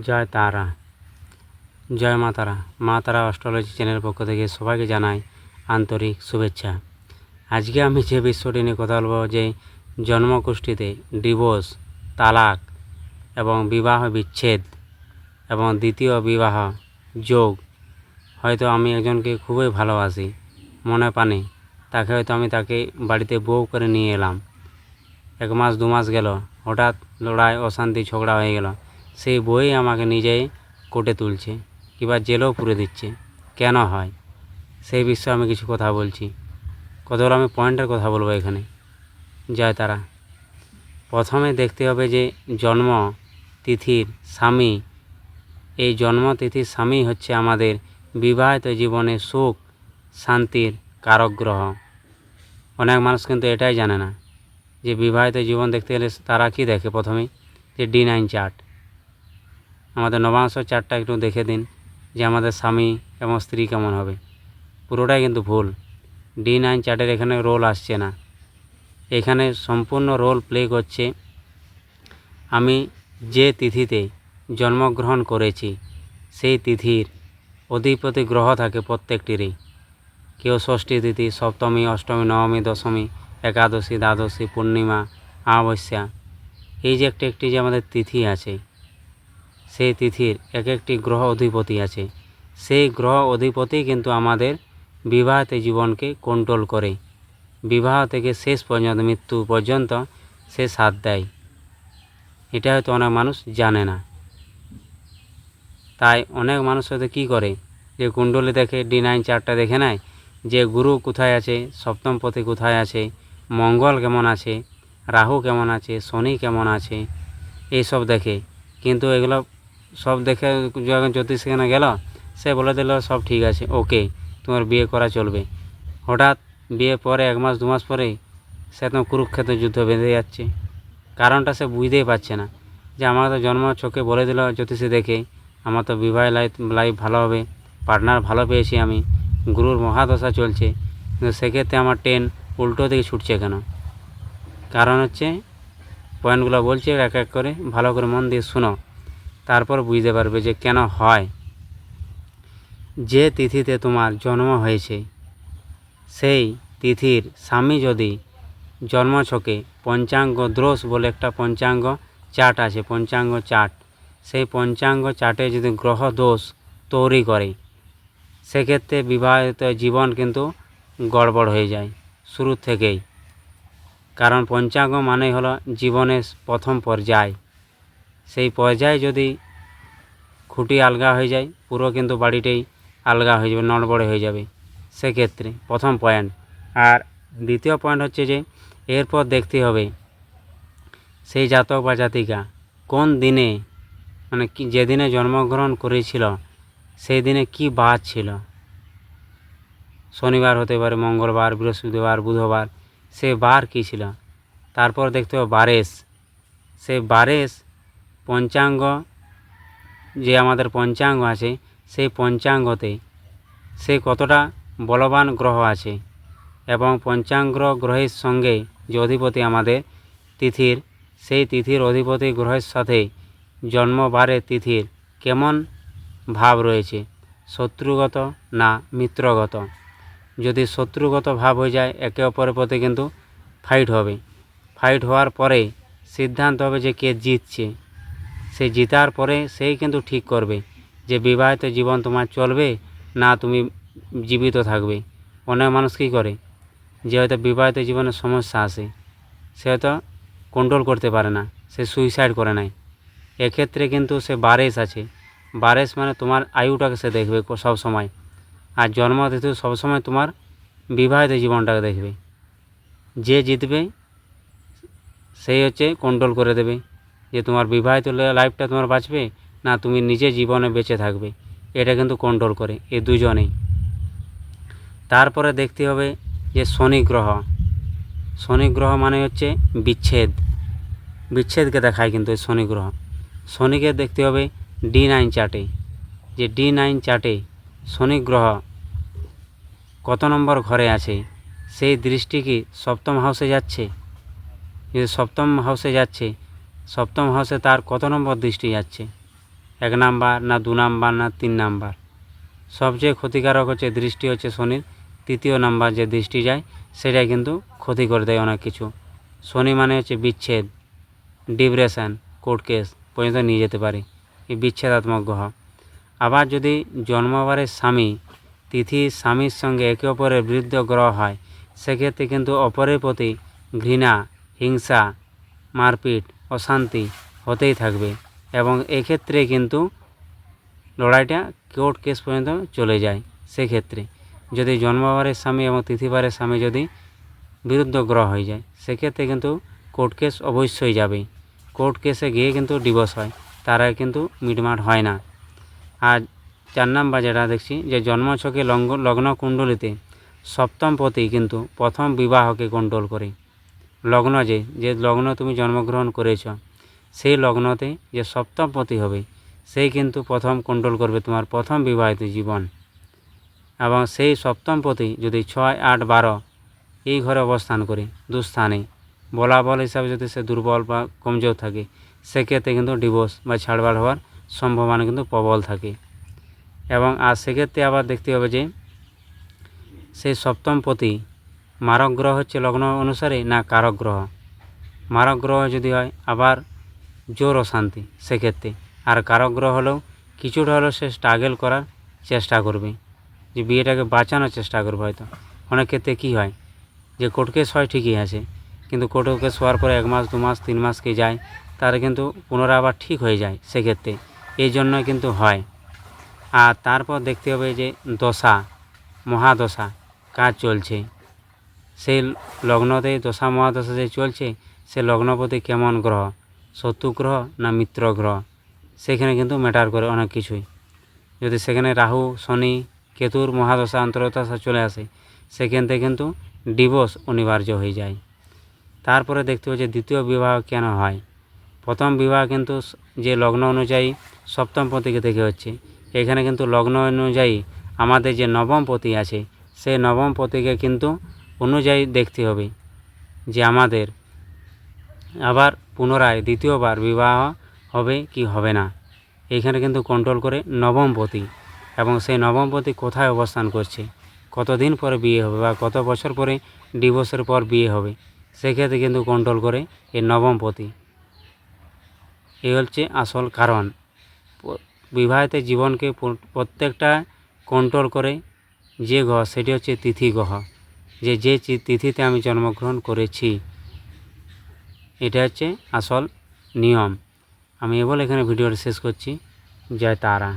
জয় তারা। জয় মা তারা। মা তারা অস্ট্রোলজি চ্যানেলের পক্ষ থেকে সবাইকে জানাই আন্তরিক শুভেচ্ছা। আজকে আমি যে বিষয়টি নিয়ে কথা বলব যে জন্মকুষ্ঠিতে ডিভোর্স, তালাক এবং বিবাহ বিচ্ছেদ এবং দ্বিতীয় বিবাহ যোগ, হয়তো আমি একজনকে খুবই ভালোবাসি, মনে পানে। তাকে হয়তো আমি তাকে বাড়িতে বউ করে নিয়ে এলাম। এক মাস, দু মাস গেল। হঠাৎ লড়াই, অশান্তি, ঝগড়া হয়ে গেল। সেই বই আমাকে নিজেই কোটে তুলছে, কিংবা জেলেও পুরে দিচ্ছে। কেন হয়? সেই বিষয়ে আমি কিছু কথা বলছি। কতগুলো আমি পয়েন্টের কথা বলব এখানে? জয় তারা। প্রথমে দেখতে হবে যে জন্ম তিথির স্বামী, এই জন্ম তিথির স্বামী হচ্ছে আমাদের বিবাহিত জীবনে সুখ, শান্তির কারক গ্রহ অনেক মানুষ কিন্তু এটাই জানে না যে বিবাহিত জীবন দেখতে গেলে তারা কি দেখে প্রথমেই যে ডি নাইন চার্ট। আমাদের নবাংশ চারটা একটু দেখে দিন যে আমাদের স্বামী এবং স্ত্রী কেমন হবে। পুরোটাই কিন্তু ভুল। ডি নাইন চার্টের এখানে রোল আসছে না। এখানে সম্পূর্ণ রোল প্লে করছে, আমি যে তিথিতে জন্মগ্রহণ করেছি, সেই তিথির অধিপতি গ্রহ থাকে প্রত্যেকটিরই। কেউ ষষ্ঠী তিথি, সপ্তমী, অষ্টমী, নবমী, দশমী, একাদশী, দ্বাদশী, পূর্ণিমা, অমাবস্যা, এই যে একটি একটি যে আমাদের তিথি আছে সেই তিথির এক একটি গ্রহ অধিপতি আছে। সেই গ্রহ অধিপতি কিন্তু আমাদের বিবাহিত জীবনকে কন্ট্রোল করে। বিবাহ থেকে শেষ পর্যন্ত, মৃত্যু পর্যন্ত সে সাথ দেয়। এটা হয়তো অনেক মানুষ জানে না। তাই অনেক মানুষ হয়তো কী করে? যে কুণ্ডলী দেখে ডি নাইন চারটা দেখে নেয় যে গুরু কোথায় আছে, সপ্তম পথে কোথায় আছে, মঙ্গল কেমন আছে, রাহু কেমন আছে, শনি কেমন আছে, এইসব দেখে। কিন্তু এগুলো সব দেখে যখন জ্যোতিষ সেখানে গেল, সে বলে দিল, সব ঠিক আছে, ওকে, তোমার বিয়ে করা চলবে। হঠাৎ বিয়ে পরে এক মাস, দু মাস পরে সে তো কুরুক্ষেত্র যুদ্ধ বেঁধে যাচ্ছে। কারণটা সে বুঝতেই পারছে না যে আমার তো জন্ম চোখে বলে দিল জ্যোতিষী দেখে, আমার তো বিবাহ লাইফ লাইফ ভালো হবে, পার্টনার ভালো পেয়েছি আমি, গুরুর মহাদশা চলছে, কিন্তু সেক্ষেত্রে আমার ট্রেন উল্টো দিকে ছুটছে কেন? কারণ হচ্ছে পয়েন্টগুলো বলছে এক এক করে, ভালো করে মন দিয়ে শুনো। তারপর বুঝতে পারবে যে কেন হয়। যে তিথিতে তোমার জন্ম হয়েছে, সেই তিথির স্বামী যদি জন্মছকে পঞ্চাঙ্গ দ্রোষ বলে একটা পঞ্চাঙ্গ চার্ট আছে, পঞ্চাঙ্গ চার্ট সেই পঞ্চাঙ্গ চার্টে যদি গ্রহ দোষ তৈরি করে, সেক্ষেত্রে বিবাহিত জীবন কিন্তু গড়বড় হয়ে যায় শুরু থেকেই। কারণ পঞ্চাঙ্গ মানে হলো জীবনের প্রথম পর্যায়। সেই পর্যায়ে যদি খুঁটি আলগা হয়ে যায়, পুরো কিন্তু বাড়িটাই আলগা হয়ে যাবে, নড়বড়ে হয়ে যাবে। সেক্ষেত্রে প্রথম পয়েন্ট আর দ্বিতীয় পয়েন্ট হচ্ছে যে, এরপর দেখতে হবে সেই জাতক বা জাতিকা কোন দিনে মানে যেদিনে জন্মগ্রহণ করেছিল, সেই দিনে কি বার ছিল? শনিবার হতে পারে, মঙ্গলবার, বৃহস্পতিবার, বুধবার, সে বার কী ছিল? তারপর দেখতে হবে বারেস সেই বারেস পঞ্চাঙ্গ, যে আমাদের পঞ্চাঙ্গ আছে, সেই পঞ্চাঙ্গতে সে কতটা বলবান গ্রহ আছে এবং পঞ্চাঙ্গ গ্রহের সঙ্গে যে অধিপতি আমাদের তিথির, সেই তিথির অধিপতি গ্রহের সাথে জন্মবারে তিথির কেমন ভাব রয়েছে? শত্রুগত না মিত্রগত? যদি শত্রুগত ভাব হয়ে যায়, একে অপরের প্রতি কিন্তু ফাইট হবে। ফাইট হওয়ার পরে সিদ্ধান্ত হবে যে কে জিতছে। সে জিতার পরে সেই কিন্তু ঠিক করবে যে বিবাহিত জীবন তোমার চলবে, না তুমি জীবিত থাকবে। অনেক মানুষ কী করে? যে হয়তো বিবাহিত জীবনে সমস্যা আসে সে হয়তো কন্ট্রোল করতে পারে না, সে সুইসাইড করে নেয়। এক্ষেত্রে কিন্তু সে বারেস আছে। বারেস মানে তোমার আয়ুটাকে সে দেখবে সব সময়। আর জন্মতিথি সবসময় তোমার বিবাহিত জীবনটাকে দেখবে। যে জিতবে, সেই হচ্ছে কন্ট্রোল করে দেবে। যে তোমার বিবাহিত লাইফটা তোমার বাঁচবে, না তুমি নিজে জীবনে বেঁচে থাকবে। এটা কিন্তু কন্ট্রোল করে, এ দুজনেই। তারপরে দেখতে হবে যে শনি গ্রহ। শনি গ্রহ মানে হচ্ছে বিচ্ছেদ। বিচ্ছেদকে দেখায় কিন্তু এই শনি গ্রহ। শনিকে দেখতে হবে ডি নাইন চার্টে যে ডি নাইন চার্টে শনি গ্রহ কত নম্বর ঘরে আছে? সেই দৃষ্টি কি সপ্তম হাউসে যাচ্ছে? যদি সপ্তম হাউসে যাচ্ছে সপ্তম হাউসে তার কত নম্বর দৃষ্টি যাচ্ছে? এক নাম্বার না দু নাম্বার না তিন নাম্বার? সবচেয়ে ক্ষতিকারক হচ্ছে দৃষ্টি হচ্ছে শনির। তৃতীয় নাম্বার যে দৃষ্টি যায়, সেটাই কিন্তু ক্ষতি করে দেয় অনেক কিছু। শনি মানে হচ্ছে বিচ্ছেদ, ডিপ্রেশন, কোর্ট কেস পর্যন্ত নিয়ে যেতে পারে। এই বিচ্ছেদাত্মক গ্রহ। আবার যদি জন্মবারের স্বামী, তিথি স্বামীর সঙ্গে একে অপরের বিরুদ্ধে গ্রহ হয়, সেক্ষেত্রে কিন্তু অপরের প্রতি ঘৃণা, হিংসা, মারপিট অশান্তি হতেই থাকবে এবং এক্ষেত্রে কিন্তু লড়াইটা কোর্ট কেস পর্যন্ত চলে যায় সেক্ষেত্রে। যদি জন্মবারের স্বামী এবং তিথিবারের স্বামী যদি বিরুদ্ধ গ্রহ হয়ে যায়, সেক্ষেত্রে কিন্তু কোর্ট কেস অবশ্যই যাবে। কোর্ট কেসে গিয়ে কিন্তু ডিভোর্স হয়, তারা কিন্তু মিটমাট হয় না। আর চার নাম্বার যেটা দেখছি যে জন্মছকে লগ্ন লগ্ন কুণ্ডলিতে সপ্তম পতি কিন্তু প্রথম বিবাহকে কন্ট্রোল করে। লগ্ন যে যে লগ্ন তুমি জন্মগ্রহণ করেছ, সেই লগ্নতে যে সপ্তম পতি হবে, সেই কিন্তু প্রথম কন্ট্রোল করবে তোমার প্রথম বিবাহিত জীবন। এবং সেই সপ্তম পতি যদি ছয়, আট, বারো এই ঘরে অবস্থান করে দুস্থানে, বলাবল হিসাবে যদি সে দুর্বল বা কমজোর থাকে, সেক্ষেত্রে কিন্তু ডিভোর্স বা ছাড়বাড় হওয়ার সম্ভাবনা কিন্তু প্রবল থাকে। এবং আর সেক্ষেত্রে আবার দেখতে হবে যে, সেই সপ্তম পতি মারক গ্রহ হচ্ছে লগ্ন অনুসারে না কারক গ্রহ মারক গ্রহ যদি হয়, আবার জোর অশান্তি সেক্ষেত্রে। আর কারক গ্রহ হলেও কিছুটা হলেও সে স্ট্রাগল করার চেষ্টা করবে। যে বিয়েটাকে বাঁচানোর চেষ্টা করবে হয়তো। অনেক ক্ষেত্রে কী হয়, যে কোর্ট কেস হয় ঠিকই আছে, কিন্তু কোর্ট কেস হওয়ার পরে এক মাস, দু মাস, তিন মাসকে যায়, তার কিন্তু পুনরায় আবার ঠিক হয়ে যায় সেক্ষেত্রে। এই জন্য কিন্তু হয়। আর তারপর দেখতে হবে যে দশা, মহাদশা কাজ চলছে। সেই লগ্নতে দশা মহাদশা যে চলছে, সে লগ্নপতি কেমন গ্রহ? শত্রু গ্রহ না মিত্র গ্রহ? সেখানে কিন্তু ম্যাটার করে অনেক কিছুই। যদি সেখানে রাহু, শনি, কেতুর মহাদশা অন্তর্দশা চলে আসে, সেখান থেকে কিন্তু ডিভোর্স অনিবার্য হয়ে যায়। তারপরে দেখতে হবে যে দ্বিতীয় বিবাহ কেন হয়? প্রথম বিবাহ কিন্তু যে লগ্ন অনুযায়ী সপ্তম পতিকে থেকে হচ্ছে। এখানে কিন্তু লগ্ন অনুযায়ী আমাদের যে নবম পতি আছে সেই নবম পতিকে কিন্তু অনুযায়ী দেখতে হবে যে আমাদের আবার পুনরায় দ্বিতীয়বার বিবাহ হবে কি হবে না। এইখানে কিন্তু কন্ট্রোল করে নবম পতি এবং সেই নবম পতি কোথায় অবস্থান করছে, কতদিন পরে বিয়ে হবে বা কত বছর পরে ডিভোর্সের পর বিয়ে হবে, সেক্ষেত্রে কিন্তু কন্ট্রোল করে এই নবম পতি। এই হচ্ছে আসল কারণ। বিবাহিত জীবনকে প্রত্যেকটা কন্ট্রোল করে যে গ্রহ, সেটি হচ্ছে তিথি গ্রহ। যে যে তিথিতে আমি জন্মগ্রহণ করেছি, এটা হচ্ছে আসল নিয়ম। আমি এবার এখানে ভিডিওটা শেষ করছি। জয় তারা।